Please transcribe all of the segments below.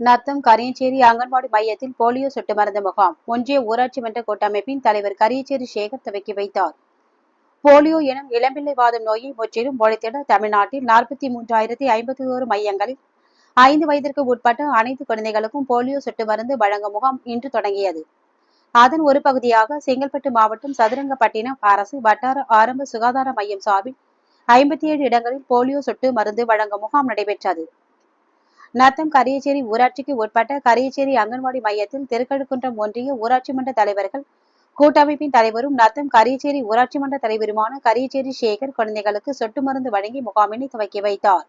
நத்தம் கரியஞ்சேரி அங்கன்வாடி மையத்தில் போலியோ சொட்டு மருந்து முகாம். ஒன்றிய ஊராட்சி மன்ற கூட்டமைப்பின் தலைவர் கரியச்சேரி சேகர் துவக்கி வைத்தார். போலியோ எனும் இளம்பிள்ளை வாதம் நோயை முற்றிலும் ஒழித்திட தமிழ்நாட்டில் நாற்பத்தி மூன்றாயிரத்தி ஐம்பத்தி ஓரு மையங்களில் ஐந்து வயதிற்கு உட்பட்ட அனைத்து குழந்தைகளுக்கும் போலியோ சொட்டு மருந்து வழங்கும் முகாம் இன்று தொடங்கியது. அதன் ஒரு பகுதியாக செங்கல்பட்டு மாவட்டம் சதுரங்கப்பட்டினம் அரசு வட்டார ஆரம்ப சுகாதார மையம் சார்பில் ஐம்பத்தி ஏழு இடங்களில் போலியோ சொட்டு மருந்து வழங்கும் முகாம் நடைபெற்றது. நத்தம் கரியச்சேரி ஊராட்சிக்கு உட்பட்ட கரியச்சேரி அங்கன்வாடி மையத்தில் திருக்கழுக்குன்றம் ஒன்றிய ஊராட்சி மன்ற தலைவர்கள் கூட்டமைப்பின் தலைவரும் நத்தம் கரியச்சேரி ஊராட்சி மன்ற தலைவருமான கரியச்சேரி சேகர் குழந்தைகளுக்கு சொட்டு மருந்து வழங்கி முகாமினை துவக்கி வைத்தார்.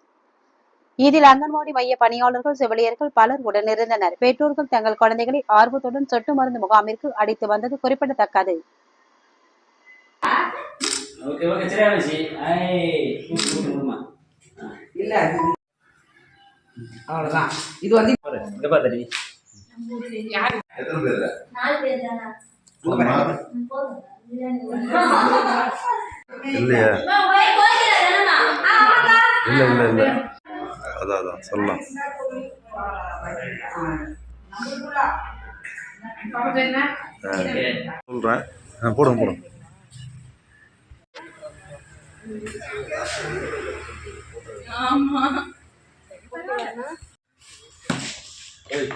இதில் அங்கன்வாடி மைய பணியாளர்கள் செவிலியர்கள் பலர் உடனிருந்தனர். பெற்றோர்கள் தங்கள் குழந்தைகளை ஆர்வத்துடன் சொட்டு மருந்து முகாமிற்கு அழைத்து வந்தது குறிப்பிடத்தக்கது. ஓகே ஓகே சரியா அவ்வளவுதான். இது வந்து பாரு இங்க பாரு எத்தனை பேர் நாலு பேர் தானா போதுமா ம், போதும் பிரியாணி இல்லையா. இல்ல இல்ல இல்ல. அதான் அதான் சொல்லலாம் ஆ, சொல்றேன். ஆ, போடுங்க போடுங்க. ஆமா. Hey.